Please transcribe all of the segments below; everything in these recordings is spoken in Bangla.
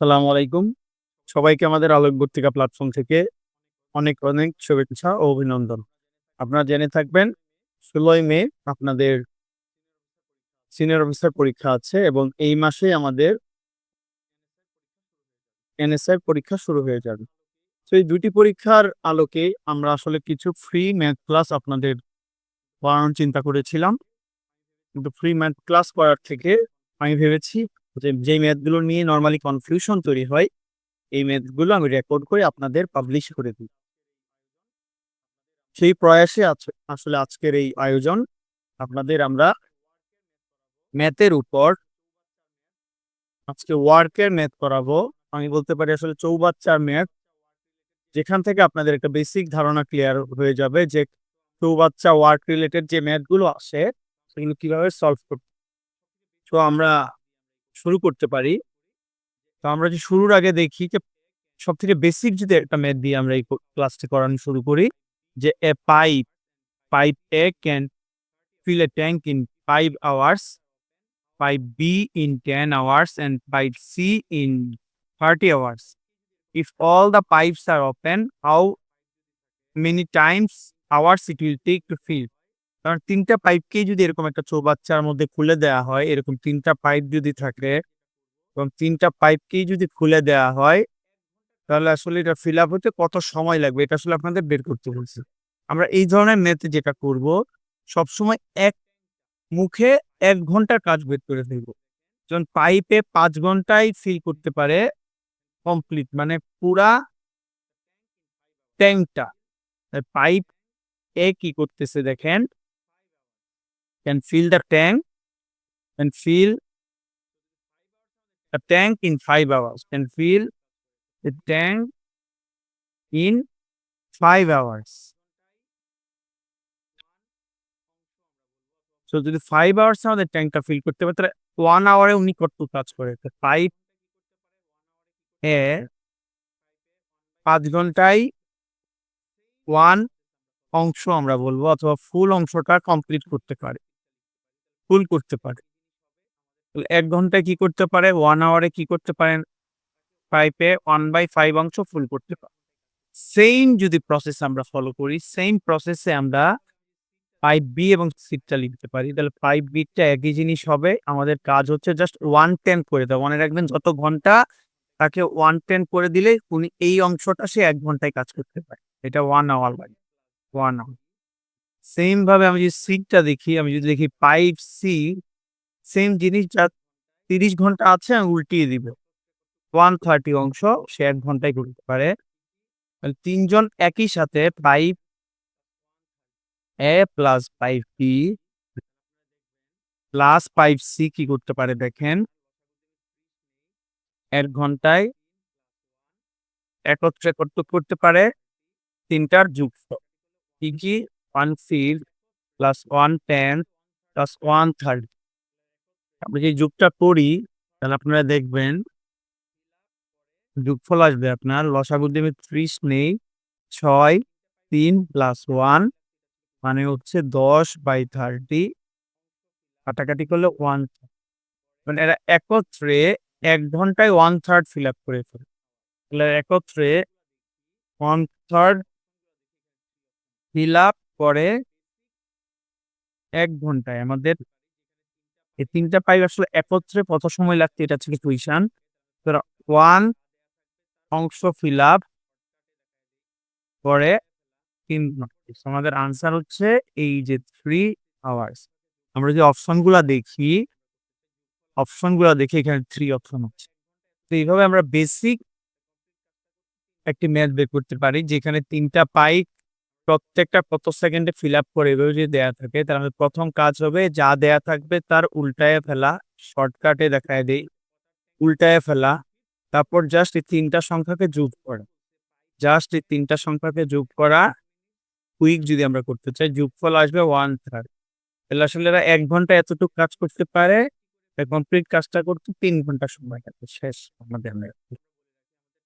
সালামু আলাইকুম। সবাইকে আমাদের আলোক পত্রিকা প্ল্যাটফর্ম থেকে অনেক, অনেক শুভেচ্ছা ও অভিনন্দন। আপনারা জেনে থাকবেন ১৬ই মে আপনাদের সিনিয়র অফিসার পরীক্ষা আছে এবং এই মাসেই আমাদের এনএসআই পরীক্ষা শুরু হয়ে যাবে। তো এই দুটি পরীক্ষার আলোকে আমরা আসলে কিছু ফ্রি ম্যাথ ক্লাস আপনাদের করানোর চিন্তা করেছিলাম। কিন্তু ফ্রি ম্যাথ ক্লাস করার থেকে আমি ভেবেছি যে ম্যাথগুলো নিয়ে নরমালি কনফিউশন তৈরি হয়, এই ম্যাথগুলো আমি রেকর্ড করে আপনাদের পাবলিশ করে দিই। সেই প্রয়াসে আছ আসলে আজকের এই আয়োজন। আপনাদের আমরা ম্যাথের উপর আজকে ওয়ার্কের ম্যাথ করাবো। আমি বলতে পারি আসলে চৌবাচ্চার ম্যাথ। যেখান থেকে আপনাদের একটা বেসিক ধারণা ক্লিয়ার হয়ে যাবে যে চৌবাচ্চা ওয়ার্ক রিলেটেড যে ম্যাথগুলো আসে সেগুলো কীভাবে সলভ করব। তো আমরা শুরু করতে পারি। তো আমরা যে শুরুর আগে দেখি যে সব থেকে বেসিক যদি একটা মেথ দিয়ে আমরা এই ক্লাসটি করানো শুরু করি যে A pipe pipe A can fill a tank in five hours pipe B in ten hours and pipe C in thirty hours if all the pipes are open how many times hours it will take to fill কারণ ৩ টা পাইপকেই যদি এরকম একটা চৌবাচ্চার মধ্যে খুলে দেয়া হয়, এরকম তিনটা পাইপ যদি থাকে এবং তিনটা পাইপকেই যদি খুলে দেয়া হয়, তাহলে আসলে এটা ফিল আপ হতে কত সময় লাগবে? এটা আসলে আপনাদের বের করতে বলছি। আমরা এই ধরনের ম্যাথে যেটা করব, সবসময় এক মুখে এক ঘণ্টার কাজ বের করে ফেলব। যেমন পাইপে পাঁচ ঘন্টায় ফিল করতে পারে কমপ্লিট মানে পুরা ট্যাঙ্কটা। পাইপ এ কি করতেছে দেখেন can fill the tank and fill the tank in five hours. Can fill the tank in five hours. So যদি 5 আওয়ার্স আমাদের ট্যাঙ্কটা ফিল করতে পারে তাহলে 1 আওয়ারে উনি কতটুকু কাজ করে? পাইপ এ ৫ ঘন্টায় 1 অংশ আমরা বলব, অথবা ফুল অংশটা কমপ্লিট করতে পারে। ফুল করতে পারে। ১ ঘন্টায় কি করতে পারে? ওয়ান আওয়ারে কি করতে পারেন? পাইপে 1/5 অংশ ফুল করতে পারে। সেইম যদি প্রসেস আমরা ফলো করি, সেইম প্রসেসে আমরা পাইপ বি এবং সিটা লিখতে পারি। তাহলে পাইপ বিটা একই জিনিস হবে। আমাদের কাজ হচ্ছে জাস্ট 110 করে দেওয়া। মনে রাখবেন যত ঘণ্টা তাকে 110 করে দিলে উনি এই অংশটা সে এক ঘন্টায় কাজ করতে পারে। এটা ওয়ান আওয়ার লাগে। 1 আওয়ার। সেইম ভাবে আমি যদি সিটটা দেখি, আমি যদি দেখি পাইপ সি সেম জিনিস যার ৩০ ঘণ্টা আছে আমি উল্টিয়ে দিব। 130 অংশ সে এক ঘন্টায় করতে পারে। তিনজন একই সাথে pipe A plus pipe B plus pipe C কি করতে পারে দেখেন এক ঘন্টায় একত্রে করতে পারে? ৩ টার যুগফল। কি, কি? 1 প্লাস 110 প্লাস 130 আমরা যে যুগটা করি তাহলে আপনারা দেখবেন যোগফল আসবে আপনার লসাগু ৩০ নেই ৬ ৩ প্লাস ওয়ান মানে হচ্ছে ১০/30 কাটাকাটি করলে 1 মানে এরা একত্রে এক ঘন্টায় 1/3 ফিল আপ করে ফেলে। তাহলে একত্রে 1/3 ফিল আপ করে ১ ঘন্টায় আমাদের এই ৩ টা পাইপ আসলে একত্রে কত সময় লাগছে এটা হচ্ছে ইকুয়েশন। তো 1 অংশ ফিল আপ পরে তিন। আমাদের আনসার হচ্ছে এই যে থ্রি আওয়ার্স। আমরা যদি অপশনগুলা দেখি, অপশনগুলা দেখি এখানে থ্রি অপশন আছে। তো এইভাবে আমরা বেসিক একটি ম্যাথ বের করতে পারি যেখানে তিনটা পাইপ প্রত্যেকটা কত সেকেন্ডে ফিল আপ করে এভাবে যদি দেয়া থাকে তাহলে প্রথম কাজ হবে যা দেয়া থাকবে তার উল্টায় ফেলা। শর্টকাটে দেখায় দেই। উল্টায় ফেলা। তারপর জাস্ট এই তিনটা সংখ্যাকে যোগ করা। জাস্ট এই তিনটা সংখ্যাকে যোগ করা। কুইক যদি আমরা করতে চাই যোগফল আসবে 1/3 তাহলে আসলে এরা এক ঘণ্টা এতটুকু কাজ করতে পারে। কমপ্লিট কাজটা করতে তিন ঘণ্টা সময় লাগবে। শেষ আমাদের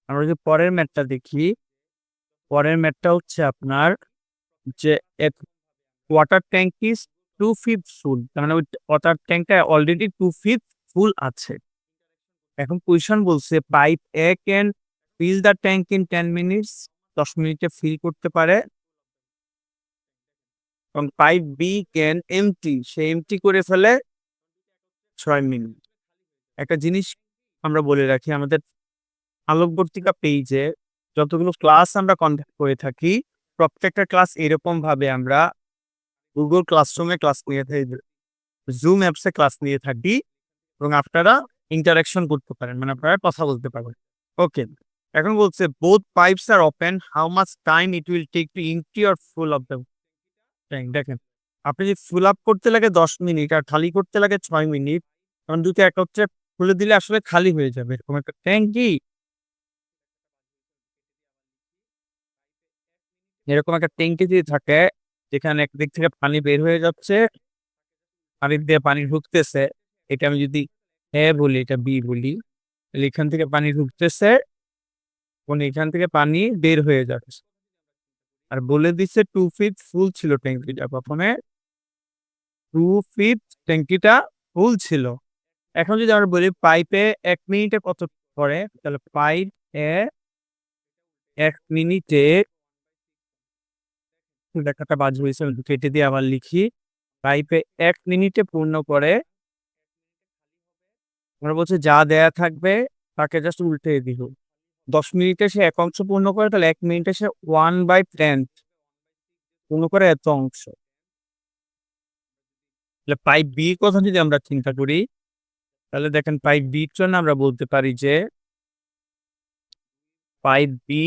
আমরা যদি পরের ম্যাথটা দেখি, পরের ম্যাথটা হচ্ছে আপনার যে এক ওয়াটার ট্যাঙ্ক ইস 2/5 ফুল। তার মানে ওই ওয়াটার ট্যাঙ্কটা অলরেডি 2/5 ফুল আছে। এখন পজিশন বলছে pipe A can fill the tank in ten minutes দশ মিনিটে ফিল করতে পারে এবং পাইপ বি ক্যান এমটি সে এমটি করে ফেলে ছয় মিনিট একটা জিনিস আমরা বলে রাখি, আমাদের আলোকবর্তিকা পেজে যতগুলো ক্লাস আমরা কন্ডাক্ট করে থাকি প্রত্যেকটা ক্লাস এরকম ভাবে আমরা গুগল ক্লাসরুমে ক্লাস নিয়ে থাকি জুম অ্যাপসে ক্লাস নিয়ে থাকি এবং আপনারা ইন্টারাকশন করতে পারেন মানে আপনারা কথা বলতে পারেন ওকে এখন বলছে both pipes are open how much time it will take to empty or full of the tank দেখেন, আপনি যদি ফুল আপ করতে লাগে দশ মিনিট আর খালি করতে লাগে ছয় মিনিট কারণ দুটো একত্রে খুলে দিলে আসলে খালি হয়ে যাবে। এরকম একটা ট্যাঙ্কি এরকম একটা ট্যাঙ্কি যদি থাকে, যেখানে একদিক থেকে পানি বের হয়ে যাচ্ছে আরেক দিয়ে পানি ঢুকতেছে, এটা আমি যদি এ বলি, এটা বি বলি এখান থেকে পানি ঢুকতেছে এখান থেকে পানি বের হয়ে যাচ্ছে। আর বলে দিচ্ছে টু ফিট ফুল ছিল ট্যাঙ্কিটা প্রথমে। টু ফিট ট্যাঙ্কিটা ফুল ছিল। এখন যদি আমরা বলি পাইপে এক মিনিটে কত পড়ে, তাহলে পাইপ এ এক মিনিটে লেখাটা বাজ হয়েছে কেটে দিয়ে আবার লিখি। পাইপে এক মিনিটে পূর্ণ করে। আমরা বলছে, যা দেয়া থাকবে, তাকে জাস্ট উল্টে দিব দশ মিনিটে সে এক অংশ পূর্ণ করে, তাহলে এক মিনিটে সে ওয়ান বাই টেন্থ পূর্ণ করে এত অংশ। তাহলে পাইপ বি কথা যদি আমরা চিন্তা করি, তাহলে দেখেন পাইপ বির জন্য আমরা বলতে পারি যে পাইপ বি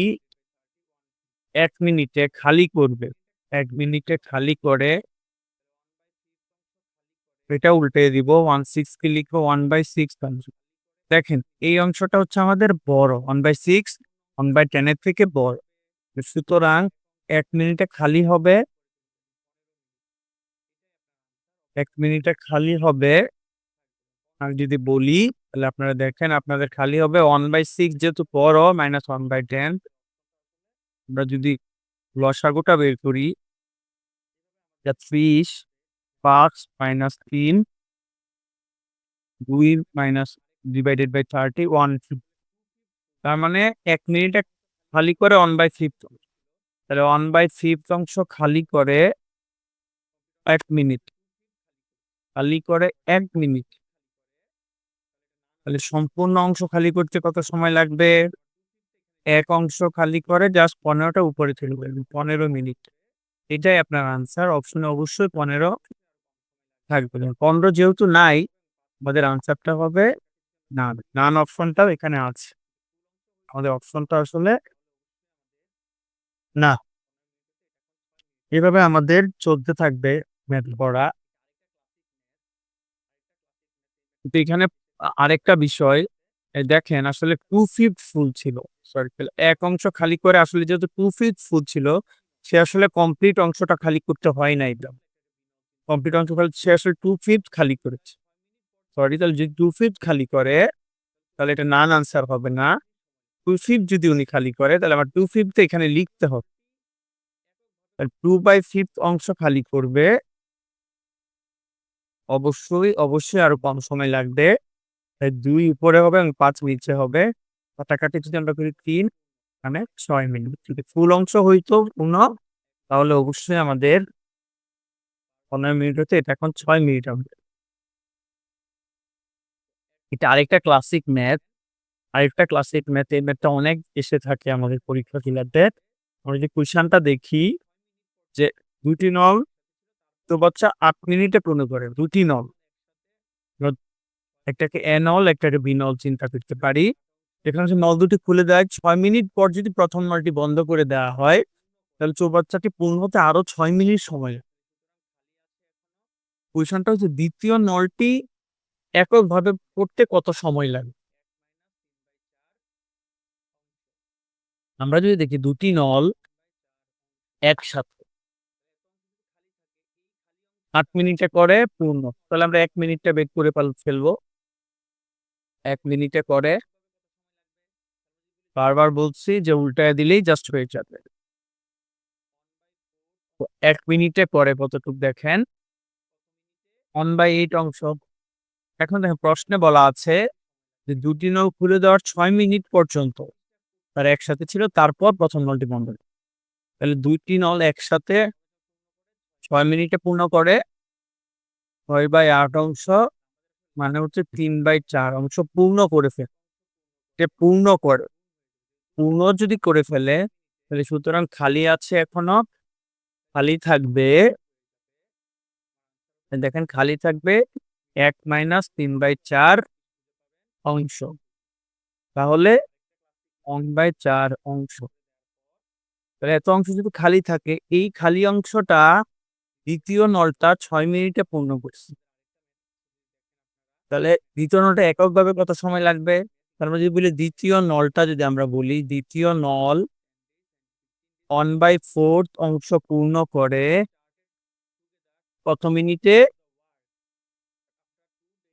এক মিনিটে খালি করবে। এক মিনিটে খালি করে এটা উল্টে দিব ওয়ান সিক্স কে লিখব ওয়ান বাই সিক্স দেখেন, এই অংশটা হচ্ছে আমাদের বড় one by six one by টেনের থেকে বড়। সুতরাং এক মিনিটে খালি হবে, এক মিনিটে খালি হবে, আর যদি বলি, তাহলে আপনারা দেখেন, আপনাদের খালি হবে ওয়ান বাই সিক্স যেহেতু বড় মাইনাস ওয়ান বাই টেন আমরা যদি লসাগুটা বের করি। ত্রিশ পাঁচ মাইনাস তিন। দুই minus divided by thirty one তার মানে এক মিনিটে খালি করে ওয়ান বাই ফিফথ তাহলে ওয়ান বাই ফিফথ অংশ খালি করে এক মিনিট খালি করে এক মিনিট তাহলে সম্পূর্ণ অংশ খালি করতে কত সময় লাগবে? এক অংশ খালি করে জাস্ট পনেরোটা উপরে চলে যাবে, পনেরো মিনিট। এটাই আপনার আনসার অপশনে অবশ্যই পনেরো থাকবে। পনেরো যেহেতু নাই, আমাদের আনসারটা হবে নান নান অপশনটাও এখানে আছে। আমাদের অপশনটা আসলে না। এভাবে আমাদের চলতে থাকবে ম্যাথ পড়া। এখানে আরেকটা বিষয় দেখেন আসলে টু ফিফথ ফুল ছিল সরি এক অংশ খালি করে আসলে যেহেতু টু ফিফথ ফুল ছিল, সে আসলে কমপ্লিট অংশটা খালি করতে হয় না একদম কমপ্লিট অংশ খালি, সে আসলে টু ফিফথ খালি করেছে। সরি তাহলে যদি টু ফিফথ খালি করে, তাহলে এটা নান আনসার হবে না। টু ফিফথ যদি উনি খালি করে, তাহলে আমার টু ফিফথ এখানে লিখতে হবে। টু বাই ফিফথ অংশ খালি করবে, অবশ্যই অবশ্যই আরও কম সময় লাগবে। তাই দুই উপরে হবে এবং পাঁচ নিচে হবে। কাটাকাটি যদি আমরা করি তিন মানে ছয় মিনিট। যদি ফুল অংশ হইতো পূর্ণ, তাহলে অবশ্যই আমাদের পনেরো মিনিট হচ্ছে এটা এখন ছয় মিনিট হবে। এটা আরেকটা ক্লাসিক ম্যাথ আরেকটা ক্লাসিক ম্যাথ এই ম্যাথটা অনেক এসে থাকে আমাদের পরীক্ষা জেলাতে আমরা যে কোয়েশনটা দেখি, যে দুটি নল, তো বাচ্চা আট মিনিটে পূর্ণ করে দুটি নল। একটাকে এ নল একটাকে বি নল চিন্তা করতে পারি। এখানে হচ্ছে নল দুটি খুলে দেয় ছয় মিনিট পর যদি প্রথম নলটি বন্ধ করে দেওয়া হয়, তাহলে চৌবাচ্চাটি পূর্ণ হতে আরও ছয় মিনিট সময় কোয়েশনটা হচ্ছে দ্বিতীয় নলটি এককভাবে পড়তে কত সময় লাগে? আমরা যদি দেখি দুটি নল একসাথে আট মিনিটে করে পূর্ণ, তাহলে আমরা এক মিনিটটা বের করে ফেলব। এক মিনিটে করে বারবার বলছি যে উল্টায় দিলেই জাস্ট হয়ে যাবে। এক মিনিটে পরে কতটুকু দেখেন? ওয়ান বাই এইট অংশ। এখন দেখেন, প্রশ্নে বলা আছে যে দুটি নল খুলে দেওয়ার ছয় মিনিট পর্যন্ত তার একসাথে ছিল, তারপর প্রথম নলটি বন্ধ। তাহলে দুইটি নল একসাথে ছয় মিনিটে পূর্ণ করে, ছয় বাই আট অংশ মানে হচ্ছে তিন বাই চার অংশ পূর্ণ করে ফেলে পূর্ণ করে, পূর্ণ যদি করে ফেলে, তাহলে সুতরাং খালি আছে এখনও, খালি থাকবে, দেখেন খালি থাকবে এক মাইনাস তিন বাই চার অংশ, তাহলে ওয়ান বাই চার অংশ, তাহলে এত অংশ যদি খালি থাকে, এই খালি অংশটা দ্বিতীয় নলটা ছয় মিনিটে পূর্ণ করছে। তাহলে দ্বিতীয় নলটা এককভাবে কত সময় লাগবে? তার মানে যদি বলি দ্বিতীয় নলটা যদি আমরা বলি, দ্বিতীয় নল ওয়ান বাই ফোর্থ অংশ পূর্ণ করে কত মিনিটে?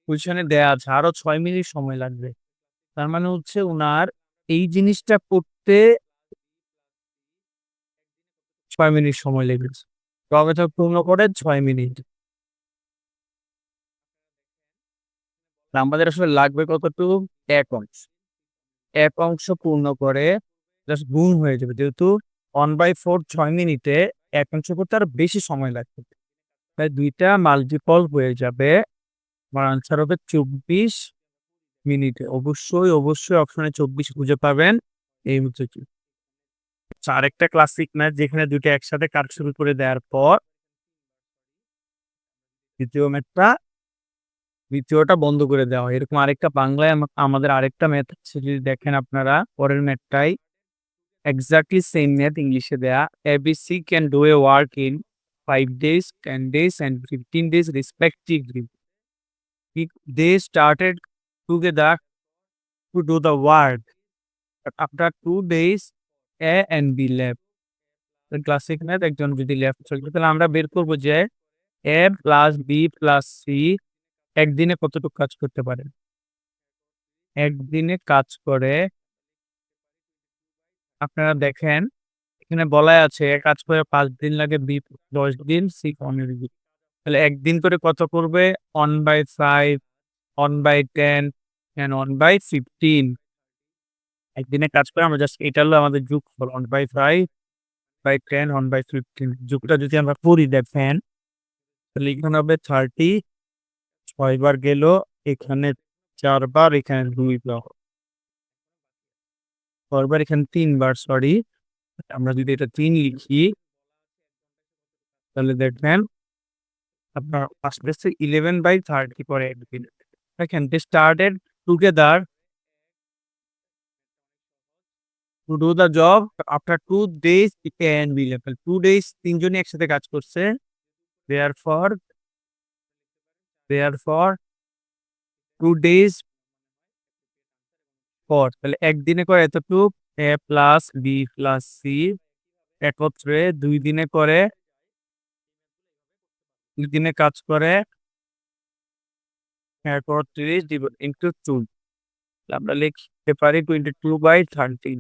পজিশনে দেয়া আছে। আরও ছয় মিনিট সময় লাগবে। তার মানে হচ্ছে উনার এই জিনিসটা করতে ছয় মিনিট সময় লেগেছে। পূর্ণ করে ছয় মিনিট। আমাদের আসলে লাগবে কতটুকু? এক অংশ। এক অংশ পূর্ণ করে জাস্ট গুণ হয়ে যাবে। যেহেতু ওয়ান বাই ফোর ছয় মিনিটে এক অংশ করতে আরও বেশি সময় লাগবে। তাই দুইটা মাল্টিপল হয়ে যাবে। আমার আনসার হবে চব্বিশ মিনিটে। অবশ্যই অবশ্যই অপশনে চব্বিশ খুঁজে পাবেন। এই হচ্ছে কি। আচ্ছা, আরেকটা ক্লাসিক ম্যাথ যেখানে দুইটা একসাথে কাজ শুরু করে দেওয়ার পর দ্বিতীয় ম্যাথটা দ্বিতীয়টা বন্ধ করে দেওয়া হয় এরকম আরেকটা বাংলায় আমা- আমাদের আরেকটা ম্যাথ আছে যদি দেখেন আপনারা পরের ম্যাথটাই এক্স্যাক্টলি সেম ম্যাথ ইংলিশে দেয়া A B C can do a work in five days ten days and fifteen days respectively they started do the work. But after two days, A and B left. তো ক্লাসিক ম্যাথ একজন যদি লেফট চলে তাহলে আমরা বের করব যে A plus B plus C একদিনে কতটুকু কাজ করতে পারে একদিনে কাজ করে আপনারা দেখেন, এখানে বলাই আছে কাজ করে পাঁচ দিন লাগে বি দশ দিন সি পনেরো তাহলে একদিন করে কত করবে one by five one by ten and one by fifteen একদিনে কাজ করে আমরা জাস্ট এটা হলো আমাদের যুগ one by five by ten one by fifteen যুগটা যদি আমরা করি দেখেন, তাহলে এখানে হবে থার্টি ছয়বার গেল, এখানে চারবার, এখানে দুইবার। ছয়বার এখানে তিনবার সরি আমরা যদি এটা তিন লিখি, তাহলে দেখবেন আপনার আসবে ইলেভেন বাই থার্টি পরে একদিন। দেখেন they started together to do the job after two days can two days তিনজনই একসাথে কাজ করছে। Therefore therefore two days পর তাহলে একদিনে করে এতটুক, A plus B plus C একত্রে দুই দিনে করে, দুই দিনে কাজ করে, এরপর তিরিশ দিব ইন্টু টু আমরা লিখতে পারি টোয়েন্টি টু বাই থার্টি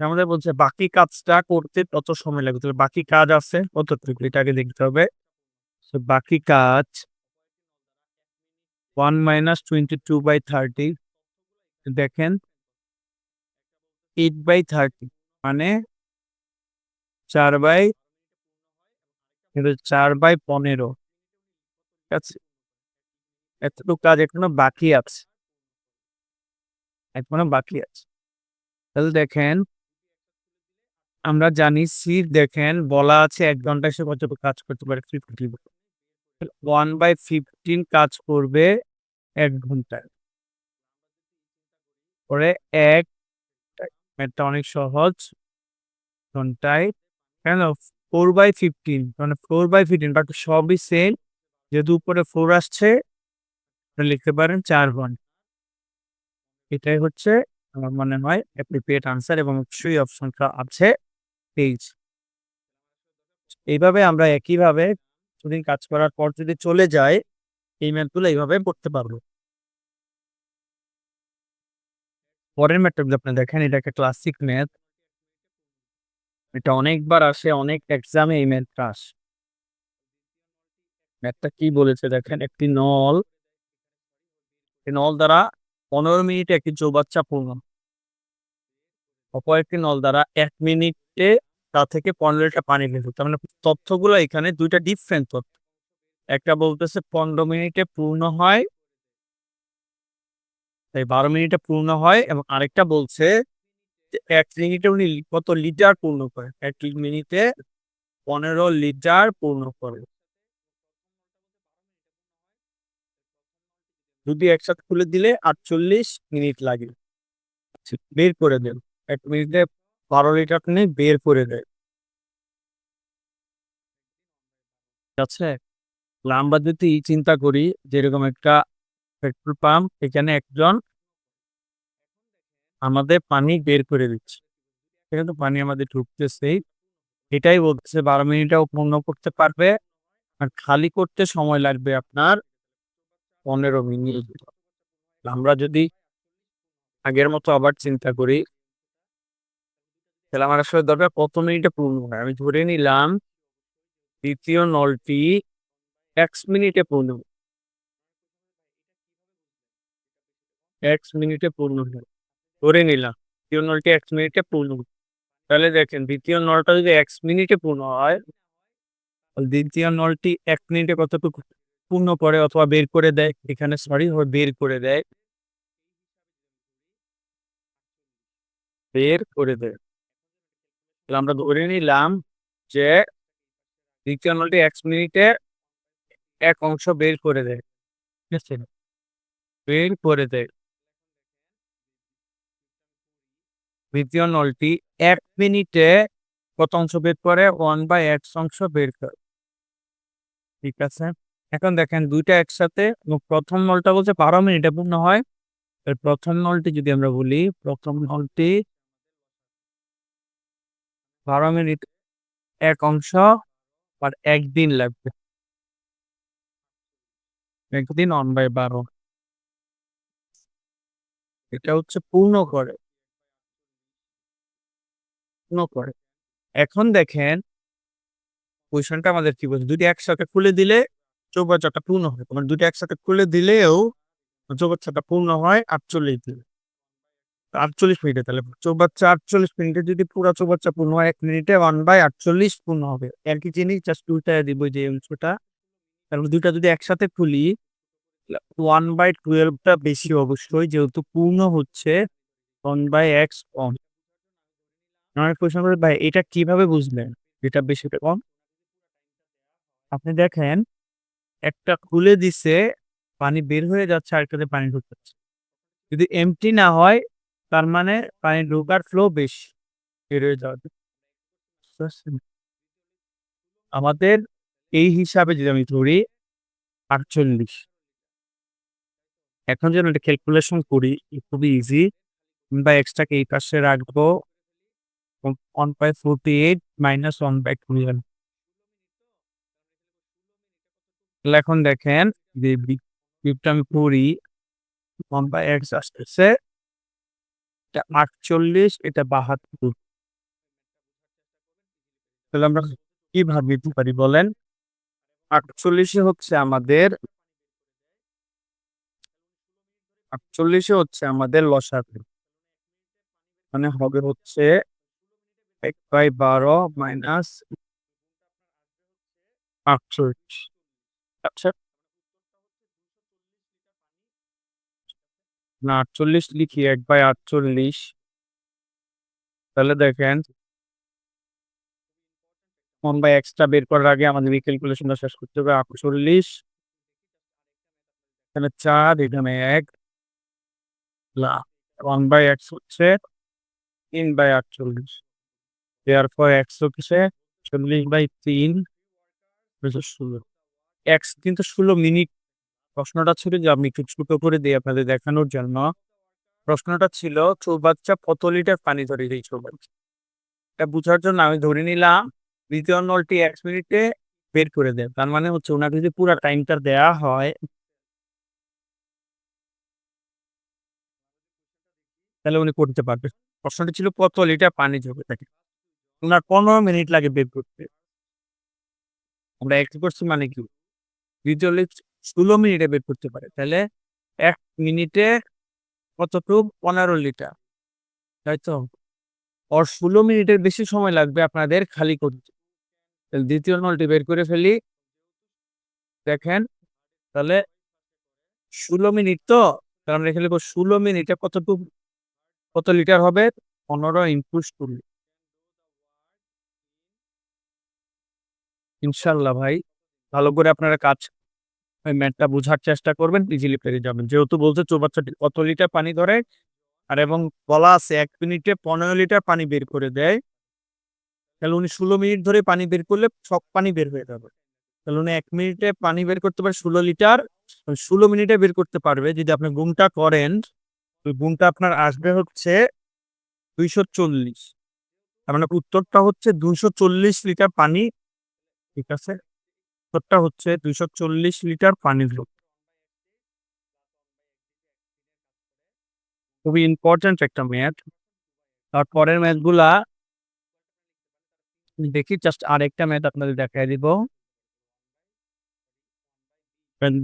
আমাদের বলছে, বাকি কাজটা করতে কত সময় লাগবে? বাকি কাজ আছে, কতটুকু? এটাকে দেখতে হবে। So, বাকি কাজ one minus twenty two by thirty দেখেন এইট বাই থার্টি মানে চার বাই চার বাই পনেরো ঠিক আছে এতটুকু কাজ এখনও বাকি আছে এখনও বাকি আছে তাহলে দেখেন আমরা জানি সি দেখেন বলা আছে এক ঘন্টায় সে কতটুকু কাজ করতে পারে ফিফটি ওয়ান বাই ফিফটিন কাজ করবে এক ঘন্টায়। পরে এক এটা অনেক সহজ ঘন্টায়, কেন? ফোর বাই ফিফটিন মানে ফোর বাই ফিফটিন বাট সবই সেম যেহেতু উপরে ফোর আসছে লিখতে পারেন চার ঘণ্টা এটাই হচ্ছে আমার মনে হয় অ্যাপ্রিপিয়েট আনসার এবং অবশ্যই অপশনটা আছে পেজ এইভাবে আমরা একইভাবে কিছুদিন কাজ করার পর যদি চলে যায়, এই ম্যাথগুলো এইভাবে পড়তে পারব। পরের ম্যাথটা যদি আপনি দেখেন, এটা একটা ক্লাসিক ম্যাথ এটা অনেকবার আসে, অনেক এক্সামে এই ম্যাথটা আসে। ম্যাথটা কি বলেছে দেখেন, একটি নল। নল দ্বারা পনেরো মিনিটে একটি চৌবাচ্চা পূর্ণ। অপর একটি নল দ্বারা এক মিনিটে তা থেকে পনেরো লিটার পানি হতো। তার মানে তথ্যগুলো এখানে দুইটা ডিফারেন্ট তথ্য। একটা বলতেছে পনেরো মিনিটে পূর্ণ হয়। তাই বারো মিনিটে পূর্ণ হয় এবং আরেকটা বলছে এক মিনিটে উনি কত লিটার পূর্ণ করে? এক মিনিটে পনেরো লিটার পূর্ণ করে। যদি একসাথে খুলে দিলে আটচল্লিশ মিনিট লাগে। বের করে দেন এক মিনিটে বারো লিটার নিয়ে বের করে দেয়। আছে আমরা যদি চিন্তা করি যেরকম একটা পেট্রোল পাম্প, এখানে একজন আমাদের পানি বের করে দিচ্ছে। এখানে তো পানি আমাদের ঢুকতেছেই এটাই বলতেছে বারো মিনিটেও পূর্ণ করতে পারবে আর খালি করতে সময় লাগবে আপনার পনেরো মিনিট। আমরা যদি আগের মতো আবার চিন্তা করি তাহলে আমার আসলে দরকার কত মিনিটে পূর্ণ হয়। আমি ধরে নিলাম দ্বিতীয় নলটি এক্স মিনিটে পূর্ণ। এক্স মিনিটে পূর্ণ হয়। ধরে নিলাম দ্বিতীয় নলটি এক্স মিনিটে পূর্ণ। তাহলে দেখেন দ্বিতীয় নলটা যদি এক্স মিনিটে পূর্ণ হয় দ্বিতীয় নলটি এক মিনিটে কতটুকু পূর্ণ করে অথবা বের করে দেয়? এখানে সরি বের করে দেয়। বের করে দেয়। তাহলে আমরা ধরে নিলাম যে দ্বিতীয় নলটি এক মিনিটে এক অংশ বের করে দেয়, ঠিক আছে? বের করে দেয়। দ্বিতীয় নলটি এক মিনিটে কত অংশ বের করে? ওয়ান বাই এক্স অংশ বের করে। ঠিক আছে? এখন দেখেন দুইটা একসাথে প্রথম নলটা বলছে বারো মিনিটে পূর্ণ হয়। প্রথম নলটি যদি আমরা বলি, প্রথম নলটি বারো মিনিট, এক অংশ, আর একদিন লাগবে। একদিন অন বাই বারো। এটা হচ্ছে পূর্ণ করে। পূর্ণ করে। এখন দেখেন কোয়েশনটা আমাদের কি বলছে? দুটি একসাথে খুলে দিলে চৌবাচ্চাটা পূর্ণ হয়। মানে দুটি একসাথে খুলে দিলেও চৌবাচ্চাটা পূর্ণ হয় আটচল্লিশ দিনে। আটচল্লিশ মিনিটে তাহলে চৌবাচ্চা আটচল্লিশ মিনিটে যদি পুরো চৌবাচ্চা পূর্ণ হয়, এক মিনিটে ওয়ান বাই আটচল্লিশ পূর্ণ হবে। আর কি জিনিস জাস্ট দুইটা দিব যে অংশটা। তারপর দুইটা যদি একসাথে খুলি ওয়ান বাই টুয়েলভটা বেশি অবশ্যই, যেহেতু পূর্ণ হচ্ছে ওয়ান বাই এক্স কম আমার প্রশ্ন করে, ভাই, এটা কীভাবে বুঝলেন যেটা বেশি কম? আপনি দেখেন, একটা খুলে দিছে, পানি বের হয়ে যাচ্ছে আর একটাতে পানি ঢুকছে। যদি এমটি না হয় তার মানে পানি ঢোকার ফ্লো বেশি, বের হয়ে যাওয়া আমাদের এই হিসাবে যদি আমি ধরি, আটচল্লিশ। এখন যেন এটা ক্যালকুলেশন করি খুবই ইজি বা এক্সট্রাকে এই পাশে রাখব one by forty eight minus one by twelve তাহলে এখন দেখেন, যে আমি করি ওয়ান বাই এক্স আসতেছে এটা আটচল্লিশ, এটা বাহাত্তর। তাহলে আমরা কীভাবে দিতে পারি বলেন? আটচল্লিশে হচ্ছে আমাদের আটচল্লিশে হচ্ছে আমাদের লসাগু। মানে হবে হচ্ছে এক বাই বারো মাইনাস আটচল্লিশ। আচ্ছা। না, আটচল্লিশ লিখি, এক বাই আটচল্লিশ। তাহলে দেখেন। ওয়ান বাই এক্সট্রা বের করার আগে আমাদের ক্যালকুলেশনটা শেষ করতে হবে, আটচল্লিশ। এখানে চার, এখানে এক। ওয়ান বাই এক্স হচ্ছে তিন বাই আটচল্লিশ। দেওয়ার পর এক্স হচ্ছে চল্লিশ বাই তিন। ষোলো। এক্স কিন্তু ষোলো মিনিট প্রশ্নটা ছিল যে আমি একটু ছোট করে দিই আপনাদের দেখানোর জন্য। প্রশ্নটা ছিল, চৌবাচ্চা কত লিটার পানি ধরে এই চৌবাচ্চা? এটা বোঝার জন্য আমি ধরে নিলাম, দ্বিতীয় নলটি এক মিনিটে বের করে দেয় তার মানে হচ্ছে ওনাকে যদি পুরো টাইমটা দেয়া হয় তাহলে উনি করতে পারবে। প্রশ্নটি ছিল, কত লিটার পানি ঝরবে থাকে? ওনার পনেরো মিনিট লাগে বের করতে। আমরা এক করছি মানে কি? দ্বিতীয় ষোলো মিনিটে বের করতে পারে। তাহলে এক মিনিটে কতটুক? পনেরো লিটার, তাই তো? ওর ষোলো মিনিটের বেশি সময় লাগবে আপনাদের খালি করতে। তাহলে দ্বিতীয় নলটি বের করে ফেলি। দেখেন, তাহলে ষোলো মিনিট তো? তাহলে আমরা লিখব ষোলো মিনিটে কতটুক? কত লিটার হবে? পনেরো ইনটু ষোলো। ইনশাল্লাহ ভাই, ভালো করে আপনারা কাজ ম্যাটটা বোঝার চেষ্টা করবেন ইজিলি পেরে যাবেন। যেহেতু বলছে চৌবাচ্চাটি কত লিটার পানি ধরে, আর এবং বলা আছে এক মিনিটে পনেরো লিটার পানি বের করে দেয়। তাহলে উনি ষোলো মিনিট ধরে পানি বের করলে সব পানি বের হয়ে যাবে। তাহলে উনি এক মিনিটে পানি বের করতে পারে ষোলো লিটার ষোলো মিনিটে বের করতে পারবে। যদি আপনি গুণটা করেন ওই গুণটা আপনার আসবে হচ্ছে দুইশো চল্লিশ। তার মানে উত্তরটা হচ্ছে দুইশো চল্লিশ লিটার পানি, ঠিক আছে? উত্তরটা হচ্ছে দুইশো চল্লিশ লিটার পানি লোক খুবই ইম্পর্টেন্ট একটা ম্যাথ। আর পরের ম্যাথগুলা দেখি জাস্ট আরেকটা ম্যাথ আপনাদের দেখাই দিব।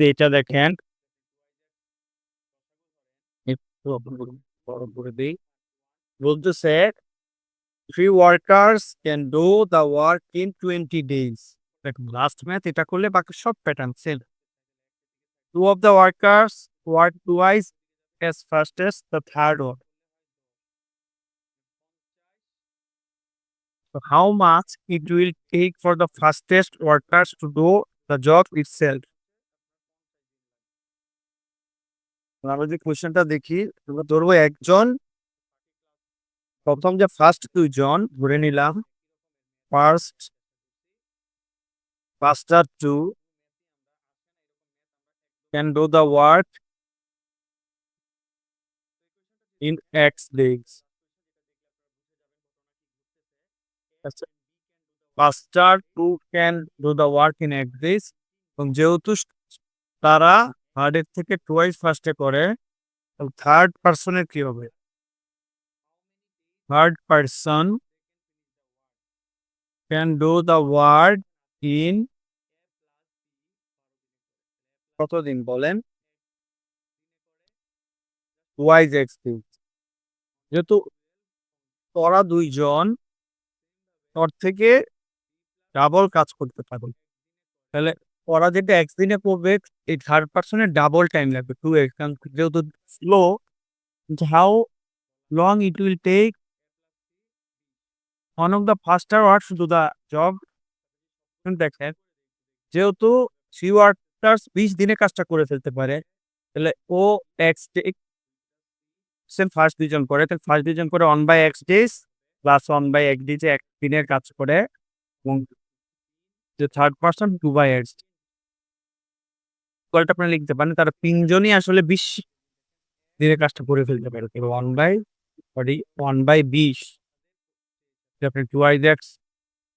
এটা দেখেন। বলতেছে three workers can do the work in twenty days দেখুন লাস্ট ম্যাথ এটা করলে বাকি সব pattern same two of the workers work twice as fast as the third one. So, how much it will take for the fastest workers to do the job itself? আমরা যে কোয়েশ্চেনটা দেখি ধরবো একজন প্রথম যে ফার্স্ট দুইজন, ধরে নিলাম first faster two can do the work in X days. Faster two can do the work in X days. এবং যেহেতু তারা হার্ডের থেকে টুয়াইস ফার্স্টে করে থার্ড পার্সনের কি হবে third person can do the work in কতদিন বলেন? ওয়াইজ এক্সপিরিয়েন্স যেহেতু তোরা দুইজন, তোর থেকে ডাবল কাজ করতে পারবে। তাহলে ওরা যেটা একদিনে করবে, এই থার্ড পার্সনের ডাবল টাইম লাগবে টু এক্স কারণ যেহেতু slow how long it will take one of the faster works to the job দেখেন, যেহেতু সি ওয়ার্কার্স বিশ দিনে কাজটা করে ফেলতে পারে, তাহলে ও এক্স সেম ফার্স্ট দুইজন করে। তাহলে ফার্স্ট দুইজন করে one by X days plus one by এক ডেজে এক দিনের কাজ করে এবং যে third person two by X কলটা আপনারা লিখতে পারেন, তারা তিনজনই আসলে বিশ দিনের কাজটা করে ফেলতে পারে। এবার one by sorry one by বিশ। আপনি টু আই এক্স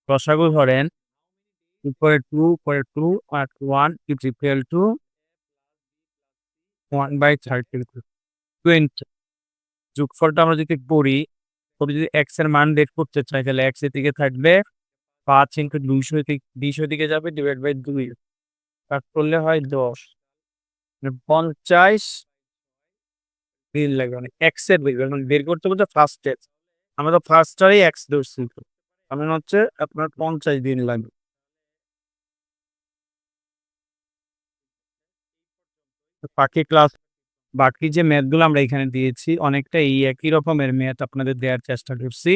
রসাগু ধরেন পরে টু পরে two R one is equal to one by thirty twenty যোগফলটা আমরা যদি করি তবে যদি এক্সের মান বের করতে চাই, তাহলে এক্সের দিকে থাকবে পাঁচ ইন্টু দুইশো দুইশো দিকে যাবে ডিভাইড বাই দুই। কাট করলে হয় দশ। মানে পঞ্চাশ দিন লাগবে মানে এক্সের বের মানে বের করতে বলতে ফার্স্ট আমরা তো ফার্স্টারই এক্স ধরছি। আমার হচ্ছে আপনার পঞ্চাশ দিন লাগবে। বাকি ক্লাস, বাকি যে ম্যাথগুলো আমরা এখানে দিয়েছি, অনেকটা এই একই রকমের ম্যাথ আপনাদের দেওয়ার চেষ্টা করছি।